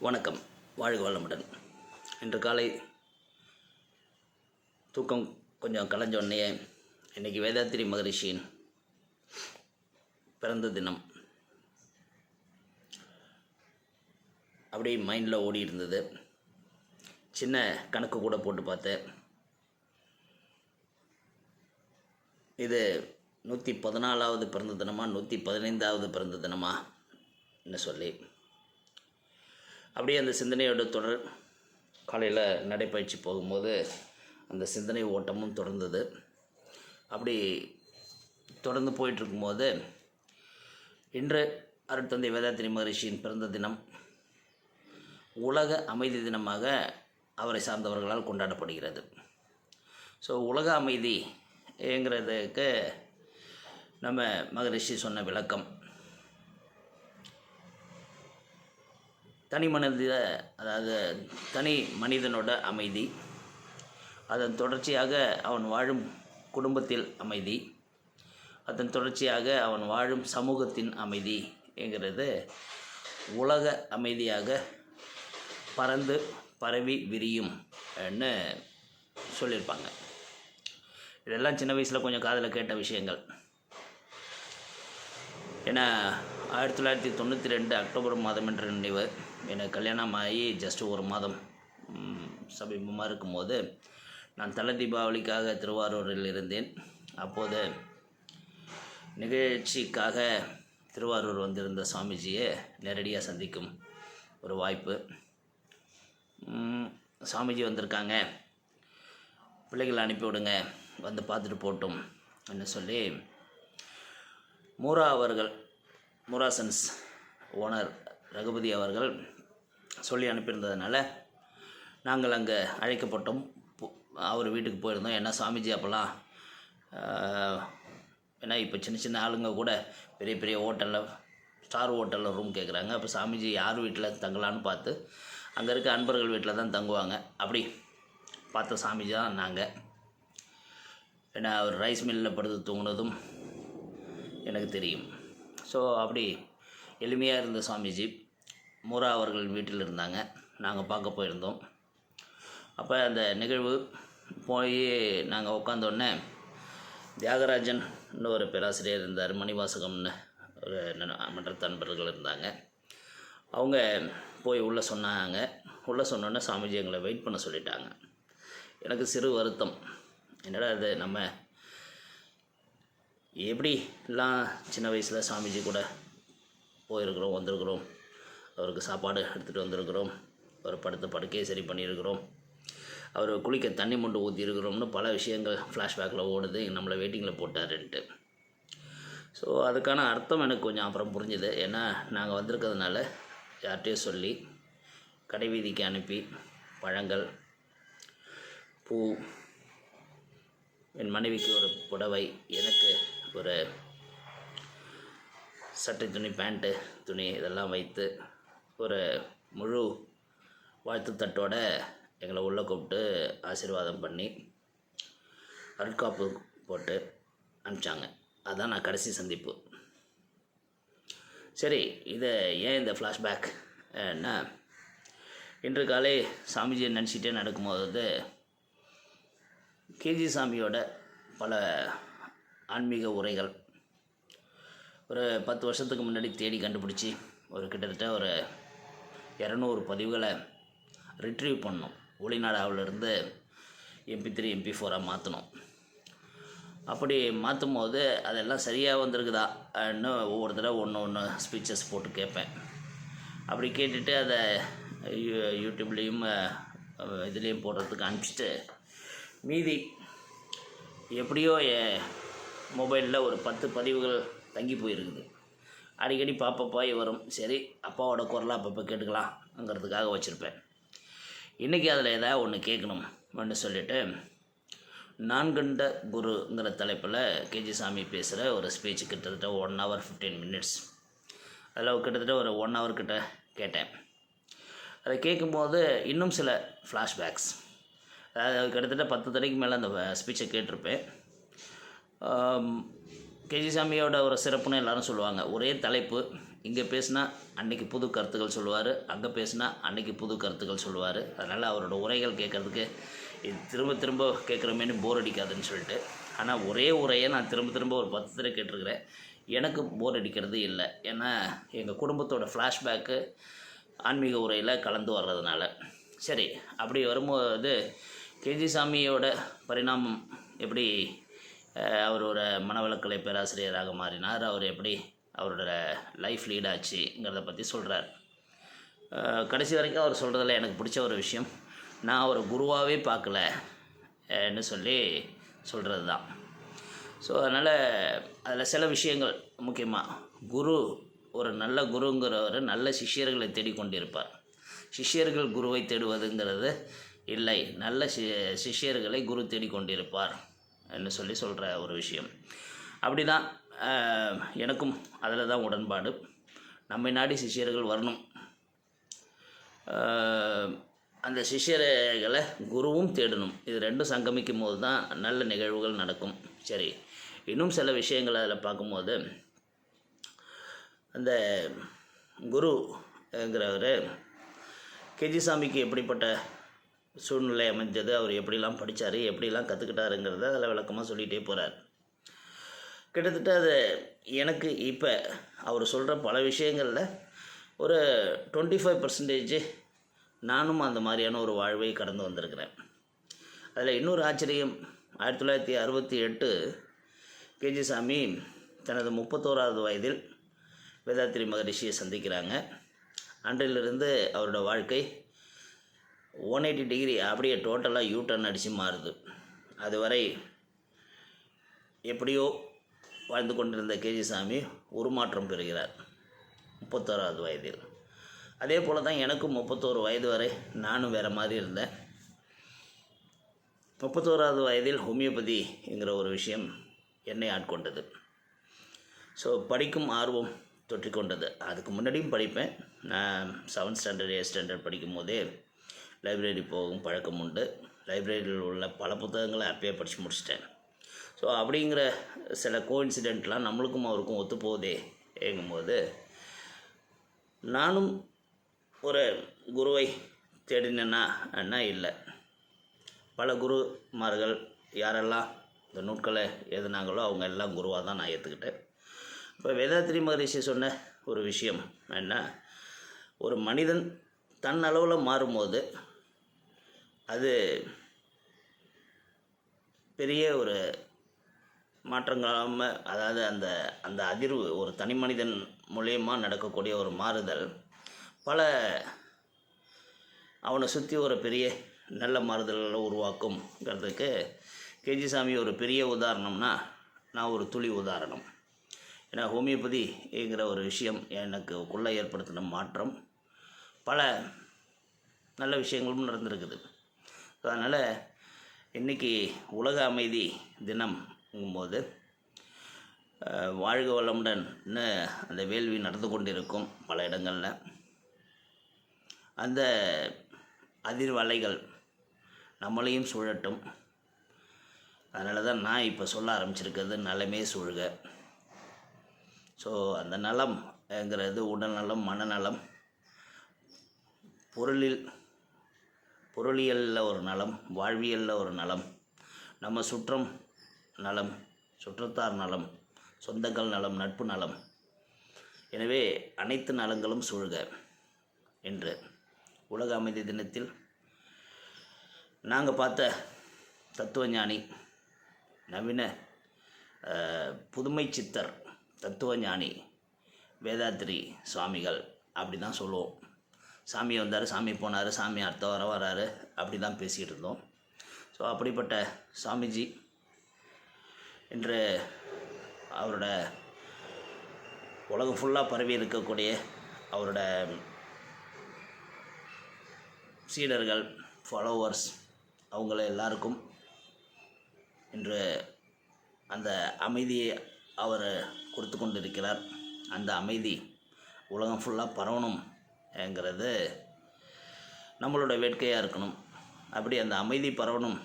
வணக்கம். வாழ்க வளமுடன். இன்று காலை தூக்கம் கொஞ்சம் கலைஞ்சோடனே இன்றைக்கி வேதாத்திரி மகரிஷியின் பிறந்த தினம். அப்படியே மைண்டில் ஓடி இருந்தது. சின்ன கணக்கு கூட போட்டு பார்த்தேன். இது நூற்றி பதினாலாவது பிறந்த தினமா நூற்றி பதினைந்தாவது பிறந்த தினமா என்ன சொல்லி. அப்படியே அந்த சிந்தனையோட தொடர் காலையில் நடைப்பயிற்சி போகும்போது அந்த சிந்தனை ஓட்டமும் தொடர்ந்தது. அப்படி தொடர்ந்து போயிட்டுருக்கும்போது இன்று அருட்தந்தை வேதாத்திரி மகரிஷியின் பிறந்த தினம் உலக அமைதி தினமாக அவரை சார்ந்தவர்களால் கொண்டாடப்படுகிறது. ஸோ உலக அமைதிங்கிறதுக்கு நம்ம மகரிஷி சொன்ன விளக்கம். தனி மனித அதாவது தனி மனிதனோட அமைதி. அதன் தொடர்ச்சியாக அவன் வாழும் குடும்பத்தில் அமைதி. அதன் தொடர்ச்சியாக அவன் வாழும் சமூகத்தின் அமைதி என்கிறது. உலக அமைதியாக பறந்து பரவி விரியும் சொல்லியிருப்பாங்க. இதெல்லாம் சின்ன வயசில் கொஞ்சம் காதில் கேட்ட விஷயங்கள். ஏன்னா ஆயிரத்தி தொள்ளாயிரத்தி தொண்ணூற்றி ரெண்டு அக்டோபர் மாதம் என்ற நினைவு. எனக்கு கல்யாணம் ஆகி ஜஸ்ட் ஒரு மாதம் சமீபமாக இருக்கும்போது நான் தலை தீபாவளிக்காக திருவாரூரில் இருந்தேன். அப்போது நிகழ்ச்சிக்காக திருவாரூர் வந்திருந்த சுவாமிஜியை நேரடியாக சந்திக்கும் ஒரு வாய்ப்பு. சாமிஜி வந்திருக்காங்க. பிள்ளைகளை அனுப்பிவிடுங்க வந்து பார்த்துட்டு போட்டும் என்று சொல்லி மூரா அவர்கள் மூராசன்ஸ் ஓனர் ரகுபதி அவர்கள் சொல்லி அனுப்பியிருந்ததுனால நாங்கள் அங்கே அழைக்கப்பட்டோம். அவர் வீட்டுக்கு போயிருந்தோம். ஏன்னா சாமிஜி அப்போல்லாம் ஏன்னா இப்போ சின்ன சின்ன ஆளுங்க கூட பெரிய பெரிய ஹோட்டலில் ஸ்டார் ஹோட்டலில் ரூம் கேட்குறாங்க. அப்போ சாமிஜி யார் வீட்டில் தங்கலான்னு பார்த்து அங்கே இருக்க அன்பர்கள் வீட்டில் தான் தங்குவாங்க. அப்படி பார்த்த சாமிஜி தான் நாங்கள் ஏன்னா அவர் ரைஸ் மில்லில் படுத்து தூங்கினதும் எனக்கு தெரியும். ஸோ அப்படி எளிமையாக இருந்த சாமிஜி மூரா அவர்கள் வீட்டில் இருந்தாங்க. நாங்கள் பார்க்க போயிருந்தோம். அப்போ அந்த நிகழ்வு போய் நாங்கள் உட்காந்தோடனே தியாகராஜன் ஒரு பேராசிரியர் இருந்தார் மணிவாசகம்னு ஒரு நண- மன்றத்து இருந்தாங்க. அவங்க போய் உள்ளே சொன்னாங்க. உள்ளே சொன்னோன்னே சாமிஜி எங்களை வெயிட் பண்ண சொல்லிட்டாங்க. எனக்கு சிறு வருத்தம். என்னடா இது நம்ம எப்படிலாம் சின்ன வயசில் சாமிஜி கூட போயிருக்கிறோம் வந்திருக்கிறோம்? அவருக்கு சாப்பாடு எடுத்துகிட்டு வந்திருக்கிறோம். அவர் படுத்த படுக்கையை சரி பண்ணியிருக்கிறோம். அவர் குளிக்க தண்ணி மொண்டு ஊற்றிருக்கிறோம்னு பல விஷயங்கள் ஃப்ளாஷ்பேக்கில் ஓடுது. நம்மளை வெயிட்டிங்கில் போட்டாருன்ட்டு. ஸோ அதுக்கான அர்த்தம் எனக்கு கொஞ்சம் அப்புறம் புரிஞ்சுது. ஏன்னா நாங்கள் வந்திருக்கிறதுனால யார்கிட்டையும் சொல்லி கடைவீதிக்கு அனுப்பி பழங்கள் பூ என் மனைவிக்கு ஒரு புடவை எனக்கு ஒரு சட்டை துணி பேண்ட்டு துணி இதெல்லாம் வைத்து ஒரு முழு வாழ்த்து தட்டோட எங்களை உள்ளே கூப்பிட்டு ஆசீர்வாதம் பண்ணி அருட்காப்பு போட்டு அனுப்பிச்சாங்க. அதான் நான் கடைசி சந்திப்பு. சரி இதை ஏன் இந்த ஃப்ளாஷ்பேக் என்ன இன்று காலை சாமிஜியை நினச்சிட்டே நடக்கும்போது கேஜி சாமியோட பல ஆன்மீக உரைகள் ஒரு பத்து வருஷத்துக்கு முன்னாடி தேடி கண்டுபிடிச்சி ஒரு கிட்டத்தட்ட ஒரு இரநூறு பதிவுகளை ரிட்ரீவ் பண்ணோம் ஒளிநாடாவிலிருந்து எம்பி த்ரீ எம்பி ஃபோராக மாற்றணும் அப்படி மாற்றும் போது அதெல்லாம் சரியாக வந்திருக்குதா? ஒவ்வொரு தடவை ஒன்று ஒன்று ஸ்பீச்சஸ் போட்டு கேட்பேன். அப்படி கேட்டுட்டு அதை யூ- யூடியூப்லேயும் இதுலேயும் போடுறதுக்கு அனுப்பிச்சிட்டு மீதி எப்படியோ என் மொபைலில் ஒரு பத்து பதிவுகள் தங்கி போயிருக்குது. அடிக்கடி பாப்பப்பாய் வரும். சரி அப்பாவோட குரலை அப்பப்போ கேட்டுக்கலாம்ங்கிறதுக்காக வச்சுருப்பேன். இன்றைக்கி அதில் ஏதாவது ஒன்று கேட்கணும் கேட்கணும்னு சொல்லிவிட்டு நான்கண்ட குருங்கிற தலைப்பில் கேஜி சாமி பேசுகிற ஒரு ஸ்பீச் கிட்டத்தட்ட ஒன் ஹவர் ஃபிஃப்டீன் மினிட்ஸ் அதில் கிட்டத்தட்ட ஒரு ஒன் ஹவர் கிட்ட கேட்டேன். அதை கேட்கும்போது இன்னும் சில ஃப்ளாஷ்பேக்ஸ் அதாவது கிட்டத்தட்ட பத்து தடவைக்கு மேலே அந்த ஸ்பீச்சை கேட்டிருப்பேன். கேஜி சாமியோட ஒரு சிறப்புன்னு எல்லாரும் சொல்லுவாங்க. ஒரே தலைப்பு இங்கே பேசினா அன்னைக்கு புது கருத்துக்கள் சொல்லுவார் அங்கே பேசினா அன்னைக்கு புது கருத்துக்கள் சொல்லுவார். அதனால் அவரோட உரைகள் கேட்குறதுக்கு இது திரும்ப திரும்ப கேட்குறமேனு போர் அடிக்காதுன்னு சொல்லிட்டு ஆனால் ஒரே உரையை நான் திரும்ப திரும்ப ஒரு பத்து தடவை கேட்டிருக்கிறேன். எனக்கு போர் அடிக்கிறது இல்லை. ஏன்னா எங்கள் குடும்பத்தோட ஃப்ளாஷ்பேக்கு ஆன்மீக உரையில் கலந்து வர்றதுனால. சரி அப்படி வரும்போது கேஜி சாமியோட பரிணாமம் எப்படி அவர் ஒரு மனவளக்கலை பேராசிரியராக மாறினார். அவர் எப்படி அவரோட லைஃப் லீட் ஆச்சுங்கிறத பற்றி சொல்கிறார் கடைசி வரைக்கும் அவர் சொல்கிறதுல எனக்கு பிடிச்ச ஒரு விஷயம் நான் அவரை குருவாகவே பார்க்கலன்னு சொல்லி சொல்கிறது தான் ஸோ அதனால் அதில் சில விஷயங்கள் முக்கியமாக குரு ஒரு நல்ல குருங்கிறவர் நல்ல சிஷ்யர்களை தேடிக்கொண்டிருப்பார். சிஷ்யர்கள் குருவை தேடுவதுங்கிறது இல்லை நல்ல சி சிஷ்யர்களை குரு தேடிக்கொண்டிருப்பார். என்று சொல்லி சொல்கிற ஒரு விஷயம். அப்படி தான் எனக்கும் அதில் தான் உடன்பாடு. நம்மை நாடி சிஷ்யர்கள் வரணும். அந்த சிஷ்யர்களை குருவும் தேடணும். இது ரெண்டும் சங்கமிக்கும் போது தான் நல்ல நிகழ்வுகள் நடக்கும். சரி இன்னும் சில விஷயங்கள் அதில் பார்க்கும்போது அந்த குருங்கிறவர் கேஜி சாமிக்கு எப்படிப்பட்ட சூழ்நிலை அமைஞ்சது. அவர் எப்படிலாம் படித்தார் எப்படிலாம் கற்றுக்கிட்டாருங்கிறத அதில் விளக்கமாக சொல்லிகிட்டே போகிறார் கிட்டத்தட்ட அது எனக்கு இப்போ அவர் சொல்கிற பல விஷயங்களில் ஒரு டுவெண்ட்டி ஃபைவ் பர்சன்டேஜ் நானும் அந்த மாதிரியான ஒரு வாழ்வை கடந்து வந்திருக்கிறேன். அதில் இன்னொரு ஆச்சரியம் ஆயிரத்தி தொள்ளாயிரத்தி அறுபத்தி எட்டு கேஜி சாமி தனது முப்பத்தோராவது வயதில் வேதாத்திரி மகரிஷியை சந்திக்கிறாங்க. அன்றிலிருந்து அவரோட வாழ்க்கை ஒன் எயிட்டி டிகிரி அப்படியே டோட்டலாக யூ டர்ன் அடித்து மாறுது. அதுவரை எப்படியோ வாழ்ந்து கொண்டிருந்த கேஜி சாமி உருமாற்றம் பெறுகிறார். முப்பத்தோராவது வயதில். அதே போல் தான் எனக்கும் முப்பத்தோரு வயது வரை நானும் வேறு மாதிரி இருந்தேன். முப்பத்தோராவது வயதில் ஹோமியோபதிங்கிற ஒரு விஷயம் என்னை ஆட்கொண்டது. ஸோ படிக்கும் ஆர்வம் தொற்றிக்கொண்டது. அதுக்கு முன்னாடியும் படிப்பேன். நான் செவன்த் ஸ்டாண்டர்ட் எயிட் ஸ்டாண்டர்ட் படிக்கும் போதே லைப்ரரி போகும் பழக்கம் உண்டு. லைப்ரரியில் உள்ள பல புத்தகங்களை அப்பயே படித்து முடிச்சிட்டேன். ஸோ அப்படிங்கிற சில கோஇன்சிடெண்ட்லாம் நம்மளுக்கும் அவருக்கும் ஒத்துப்போகுதே ஏங்கும்போது நானும் ஒரு குருவை தேடினேன்னா என்ன இல்லை. பல குருமார்கள் யாரெல்லாம் இந்த நூட்களை எழுதுனாங்களோ அவங்க எல்லாம் குருவாக தான் நான் ஏற்றுக்கிட்டேன் இப்போ வேதாத்திரி மகரிஷி சொன்ன ஒரு விஷயம் என்ன? ஒரு மனிதன் தன் அளவில் மாறும்போது அது பெரிய ஒரு மாற்றங்களாமல் அதாவது அந்த அந்த அதிர்வு ஒரு தனி மனிதன் மூலயமா நடக்கக்கூடிய ஒரு மாறுதல். பல அவனை சுற்றி ஒரு பெரிய நல்ல மாறுதல்களை உருவாக்கும்ங்கிறதுக்கு கேஜி சாமி ஒரு பெரிய உதாரணம்னா நான் ஒரு துளி உதாரணம். ஏன்னா ஹோமியோபதிங்கிற ஒரு விஷயம் எனக்குள்ளே ஏற்படுத்தின மாற்றம். பல நல்ல விஷயங்களும் நடந்திருக்குது. அதனால் இன்றைக்கி உலக அமைதி தினம்ங்கும்போது வாழ்க வளமுடன்னு அந்த வேள்வி நடந்து கொண்டிருக்கும் பல இடங்களில். அந்த அதிர்வலைகள் நம்மளையும் சுழட்டும். அதனால தான் நான் இப்போ சொல்ல ஆரம்பிச்சிருக்கிறது நலமே சூழ்க. ஸோ அந்த நலம்ங்கிறது உடல் நலம் மனநலம் பொருளில் பொருளியலில் ஒரு நலம் வாழ்வியலில் ஒரு நலம் நம்ம சுற்றம் நலம் சுற்றத்தார் நலம் சொந்தங்கள் நலம் நட்பு நலம். எனவே அனைத்து நலங்களும் சூழ்க என்று உலக அமைதி தினத்தில் நாங்கள் பார்த்த தத்துவஞானி நவீன புதுமை சித்தர் தத்துவஞானி வேதாத்திரி சுவாமிகள் அப்படி தான் சொல்லுவோம். சாமி வந்தார் சாமி போனார் சாமி அடுத்த வாரம் வராரு அப்படி தான் பேசிகிட்டு இருந்தோம். ஸோ அப்படிப்பட்ட சாமிஜி இன்று அவரோட உலகம் ஃபுல்லாக பரவி இருக்கக்கூடிய அவரோட சீடர்கள் ஃபாலோவர்ஸ் அவங்கள எல்லாருக்கும் இன்று அந்த அமைதியை அவர் கொடுத்து கொண்டிருக்கிறார். அந்த அமைதி உலகம் ஃபுல்லாக பரவணும் என்கிறது நம்மளோட வேட்கையாக இருக்கணும். அப்படி அந்த அமைதி பரவணும்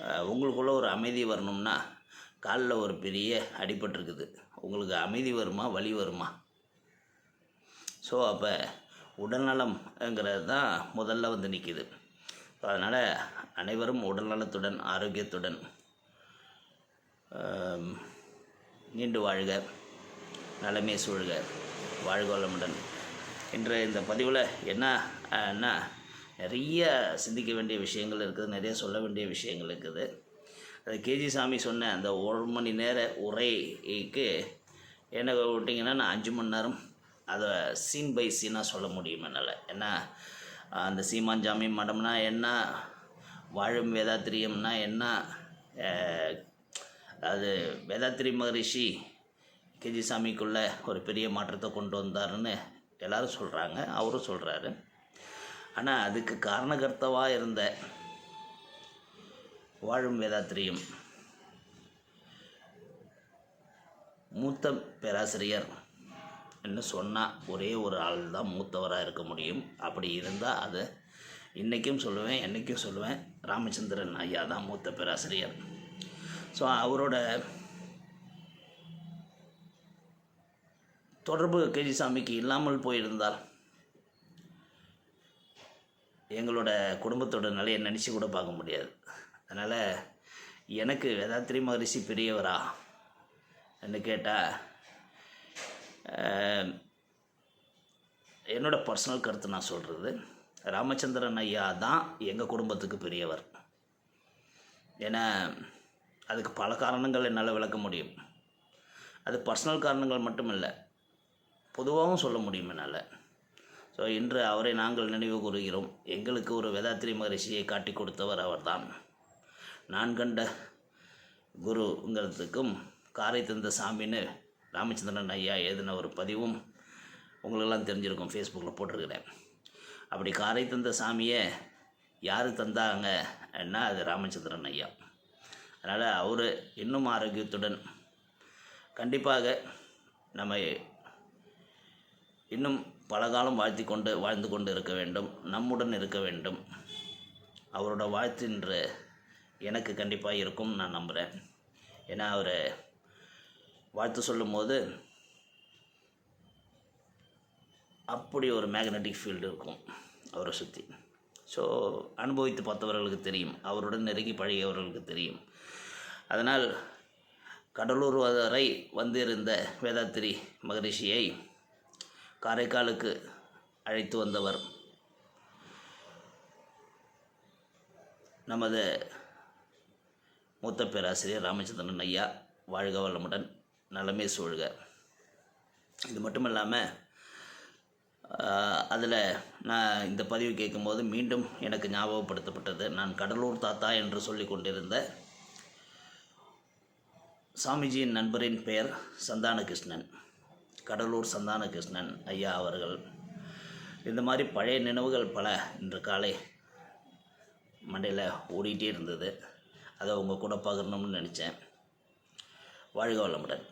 அஹ், உங்களுக்குள்ளே ஒரு அமைதி வரணும்னா காலில் ஒரு பெரிய அடிபட்டிருக்குது. உங்களுக்கு அமைதி வருமா? வலி வருமா? ஸோ அப்போ உடல்நலம்ங்கிறது தான் முதல்ல வந்து நிற்கிது அதனால் அனைவரும் உடல்நலத்துடன் ஆரோக்கியத்துடன் நீண்டு வாழ்க. நலமே சூழ்க. வாழ்க வளமுடன். இன்று இந்த பதிவில் என்ன என்ன நிறைய சிந்திக்க வேண்டிய விஷயங்கள் இருக்குது நிறைய சொல்ல வேண்டிய விஷயங்கள் இருக்குது. அது கேஜி சாமி சொன்ன அந்த ஒரு மணி நேர உரைக்கு என்ன விட்டிங்கன்னா நான் அஞ்சு மணி நேரம் அதை சீன் பை சீனாக சொல்ல முடியும் என்னால். ஏன்னா அந்த சீமாஞ்சாமி மடம்னா என்ன வாழும் வேதாத்திரியம்னா என்ன அது வேதாத்திரி மகரிஷி கேஜி சாமிக்குள்ளே ஒரு பெரிய மாற்றத்தை கொண்டு வந்தாருன்னு எல்லாரும் சொல்கிறாங்க அவரும் சொல்கிறாரு ஆனால் அதுக்கு காரணகர்த்தவாக இருந்த வாழும் வேதாத்திரியும் மூத்த பேராசிரியர் என்று சொன்னால் ஒரே ஒரு ஆள் தான் மூத்தவராக இருக்க முடியும். அப்படி இருந்தால் அது இன்றைக்கும் சொல்லுவேன் என்றைக்கும் சொல்லுவேன். ராமச்சந்திரன் ஐயா தான் மூத்த பேராசிரியர். ஸோ அவரோட தொடர்பு கேஜி சாமிக்கு இல்லாமல் போயிருந்தால் எங்களோட குடும்பத்தோட நிலையை நினச்சி கூட பார்க்க முடியாது. அதனால் எனக்கு வேதாத்திரி மகரிஷி பெரியவரா என்று கேட்டால் என்னோடய பர்சனல் கருத்து நான் சொல்கிறது ராமச்சந்திரன் ஐயா தான் எங்கள் குடும்பத்துக்கு பெரியவர். ஏன்னா அதுக்கு பல காரணங்கள் என்னால் விளக்க முடியும். அது பர்சனல் காரணங்கள் மட்டும் இல்லை பொதுவாகவும் சொல்ல முடியும் என்னால். ஸோ இன்று அவரை நாங்கள் நினைவு கூறுகிறோம். எங்களுக்கு ஒரு வேதாத்திரி மகரிஷியை காட்டி கொடுத்தவர் அவர்தான். நான் கண்ட குருங்கிறதுக்கும் காரை தந்த சாமின்னு ராமச்சந்திரன் ஐயா எழுதின ஒரு பதிவும் உங்களுக்கெல்லாம் தெரிஞ்சிருக்கும் ஃபேஸ்புக்கில் போட்டிருக்கிறேன். அப்படி காரை தந்த சாமியை யார் தந்தாங்க என்ன அது ராமச்சந்திரன் ஐயா. அதனால் அவர் இன்னும் ஆரோக்கியத்துடன் கண்டிப்பாக நம்ம இன்னும் பல காலம் வாழ்த்தி கொண்டு வாழ்ந்து கொண்டு இருக்க வேண்டும் நம்முடன் இருக்க வேண்டும். அவரோட வாழ்த்து இன்று எனக்கு கண்டிப்பாக இருக்கும் நான் நம்புகிறேன் ஏன்னா அவர் வாழ்த்து சொல்லும்போது அப்படி ஒரு மேக்னெட்டிக் ஃபீல்டு இருக்கும் அவரை சுற்றி ஸோ அனுபவித்து பார்த்தவர்களுக்கு தெரியும் அவருடன் நெருங்கி பழகியவர்களுக்கு தெரியும். அதனால் கடலூர் வரை வந்திருந்த வேதாத்திரி மகரிஷியை காரைக்காலுக்கு அழைத்து வந்தவர். நமது மூத்த பேராசிரியர் ராமச்சந்திரன் ஐயா வாழ்க வளமுடன் நலமே சூழ்க. இது மட்டும் இல்லாமல் அதில் நான் இந்த பதிவு கேட்கும்போது மீண்டும் எனக்கு ஞாபகப்படுத்தப்பட்டது. நான் கடலூர் தாத்தா என்று சொல்லி கொண்டிருந்த சாமிஜியின் நண்பரின் பெயர் சந்தானகிருஷ்ணன். கடலூர் சந்தானகிருஷ்ணன் ஐயா அவர்கள். இந்த மாதிரி பழைய நினைவுகள் பல இன்று காலை மண்டையில் ஓடிட்டே இருந்தது. அதை உங்கள் கூட பகிரணும்னு நினச்சேன். வாழ்க வளமுடன்.